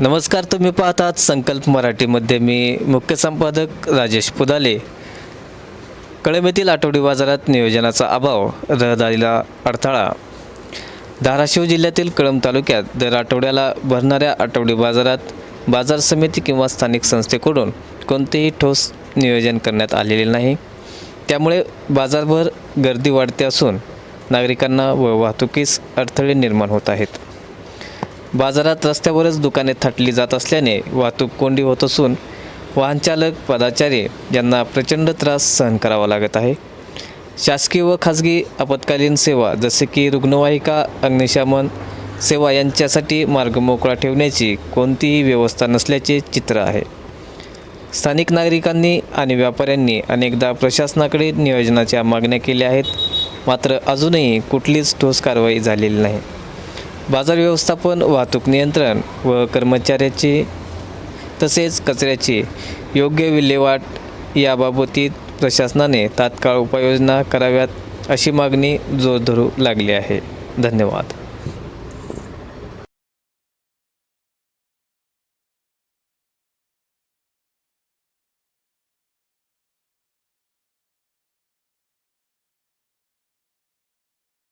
नमस्कार तुम्ही पाहतात संकल्प मराठीमध्ये. मी मुख्य संपादक राजेश पुदाले. कळंब येथील आठवडी बाजारात नियोजनाचा अभाव रहदारीला अडथळा. धाराशिव जिल्ह्यातील कळंब तालुक्यात दर आठवड्याला भरणाऱ्या आठवडी बाजारात बाजार समिती किंवा स्थानिक संस्थेकडून कोणतेही ठोस नियोजन करण्यात आलेले नाही. त्यामुळे बाजारभर गर्दी वाढते असून नागरिकांना व वाहतुकीस अडथळे निर्माण होत आहेत. बाजारात रस्त्यावरच दुकाने थाटली जात असल्याने वाहतूक कोंडी होत असून वाहनचालक पदाचारी यांना प्रचंड त्रास सहन करावा लागत आहे. शासकीय व खाजगी आपत्कालीन सेवा जसे की रुग्णवाहिका अग्निशमन सेवा यांच्यासाठी मार्ग मोकळा ठेवण्याची कोणतीही व्यवस्था नसल्याचे चित्र आहे. स्थानिक नागरिकांनी आणि व्यापाऱ्यांनी अनेकदा प्रशासनाकडे नियोजनाच्या मागण्या केल्या आहेत मात्र अजूनही कुठलीच ठोस कारवाई झालेली नाही. बाजार व्यवस्थापन वाहतूक नियंत्रण व कर्मचाऱ्याची तसेच कचऱ्याची योग्य विल्हेवाट याबाबतीत प्रशासनाने तात्काळ उपाययोजना कराव्यात अशी मागणी जोर धरू लागली आहे. धन्यवाद.